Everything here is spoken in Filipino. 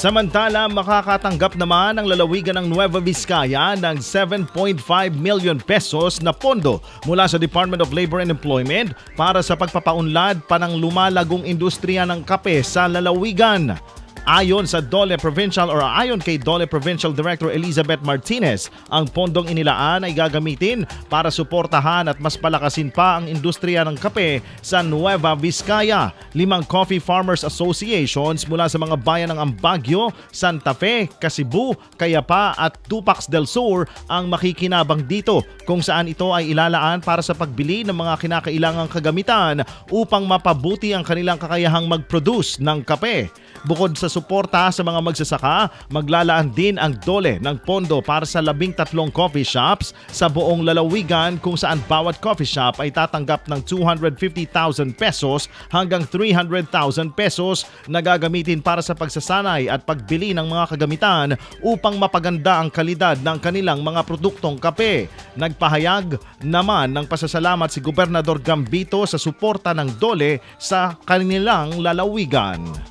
Samantala, makakatanggap naman ang lalawigan ng Nueva Vizcaya ng 7.5 million pesos na pondo mula sa Department of Labor and Employment para sa pagpapaunlad pa ng lumalagong industriya ng kape sa lalawigan. Ayon sa Dole Provincial or ayon kay Dole Provincial Director Elizabeth Martinez, ang pondong inilaan ay gagamitin para suportahan at mas palakasin pa ang industriya ng kape sa Nueva Vizcaya. Limang coffee farmers associations mula sa mga bayan ng Ambagyo, Santa Fe, Cebu, Cayapa at Tupac del Sur ang makikinabang dito kung saan ito ay ilalaan para sa pagbili ng mga kinakailangang kagamitan upang mapabuti ang kanilang kakayahang mag-produce ng kape. Bukod sa suporta sa mga magsasaka, maglalaan din ang dole ng pondo para sa labing tatlong coffee shops sa buong lalawigan kung saan bawat coffee shop ay tatanggap ng 250,000 pesos hanggang 300,000 pesos na gagamitin para sa pagsasanay at pagbili ng mga kagamitan upang mapaganda ang kalidad ng kanilang mga produktong kape. Nagpahayag naman ng pasasalamat si Gobernador Gambito sa suporta ng dole sa kanilang lalawigan.